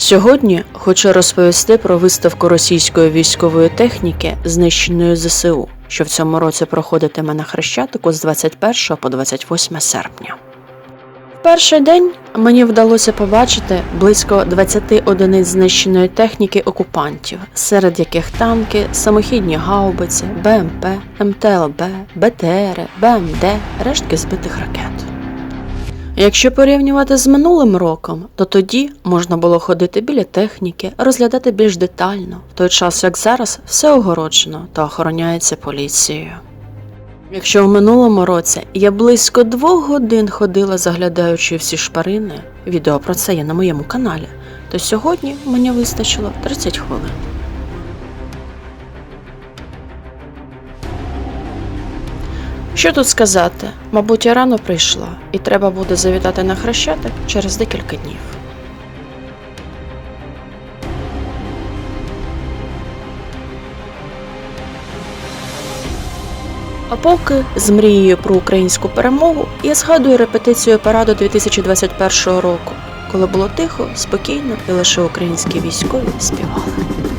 Сьогодні хочу розповісти про виставку російської військової техніки, знищеної ЗСУ, що в цьому році проходитиме на Хрещатику з 21 по 28 серпня. В перший день мені вдалося побачити близько 20 одиниць знищеної техніки окупантів, серед яких танки, самохідні гаубиці, БМП, МТЛБ, БТР, БМД, рештки збитих ракет. Якщо порівнювати з минулим роком, то тоді можна було ходити біля техніки, розглядати більш детально, в той час як зараз все огороджено та охороняється поліцією. Якщо в минулому році я близько двох годин ходила, заглядаючи всі шпарини, відео про це є на моєму каналі, то сьогодні мені вистачило 30 хвилин. Що тут сказати? Мабуть, я рано прийшла, і треба буде завітати на хрещатик через декілька днів. А поки з мрією про українську перемогу я згадую репетицію параду 2021 року, коли було тихо, спокійно і лише українські військові співали.